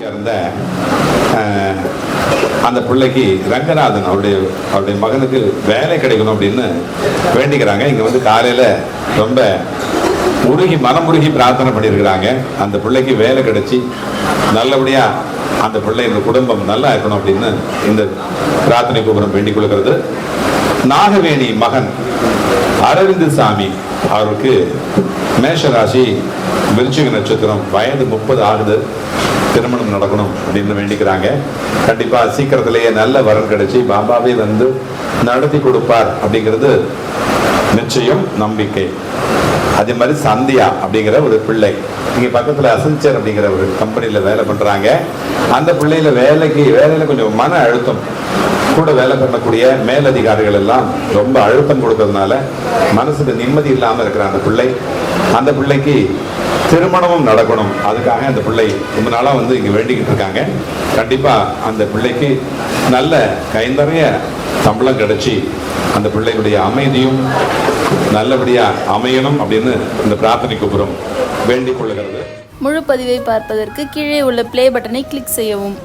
சேர்ந்த அந்த பிள்ளைக்கு ரங்கநாதன் அவருடைய அவருடைய மகனுக்கு வேலை கிடைக்கணும் அப்படின்னு வேண்டிக்கிறாங்க. இங்க வந்து காலையில ரொம்ப முருகி மனமுருகி பிரார்த்தனை பண்ணியிருக்கிறாங்க. அந்த பிள்ளைக்கு வேலை கிடைச்சி நல்லபடியா அந்த பிள்ளை இந்த குடும்பம் நல்லா இருக்கணும் அப்படின்னு இந்த பிரார்த்தனை கோபுரம் வேண்டிக் கொள்கிறது. நாகவேணி மகன் அரவிந்த் சாமி. அவருக்கு மேஷராசி விருச்சிக நட்சத்திரம் வயது முப்பது ஆகுது. திருமணம் நடக்கணும் அப்படின்னு வேண்டிக்கிறாங்க. கண்டிப்பாக சீக்கிரத்திலேயே நல்ல வரன் கிடைச்சி பாபாவே வந்து நடத்தி கொடுப்பார் அப்படிங்கிறது நிச்சயம் நம்பிக்கை. அதே மாதிரி சந்தியா அப்படிங்கிற ஒரு பிள்ளை. இங்க பக்கத்துல அசன்சர் அப்படிங்கிற ஒரு கம்பெனியில் வேலை பண்றாங்க. அந்த பிள்ளையில வேலைக்கு வேலையில கொஞ்சம் மன அழுத்தம். கூட வேலை பண்ணக்கூடிய மேலதிகாரிகள் எல்லாம் ரொம்ப அழுத்தம் கொடுக்கறதுனால மனசுக்கு நிம்மதி இல்லாமல் இருக்கிற அந்த பிள்ளை. அந்த பிள்ளைக்கு திருமணமும் நடக்கணும். அதுக்காக அந்த பிள்ளை ரொம்ப நாளாக வந்து இங்கே வேண்டிக்கிட்டு இருக்காங்க. கண்டிப்பாக அந்த பிள்ளைக்கு நல்ல கைந்தறைய சம்பளம் கிடைச்சி அந்த பிள்ளைகளுடைய அமைதியும் நல்லபடியா அமையணும் அப்படின்னு இந்த பிரார்த்தனை கூப்பிடும் வேண்டிக் கொள்ளுகிறது. முழு பதிவை பார்ப்பதற்கு கீழே உள்ள பிளே பட்டனை கிளிக் செய்யவும்.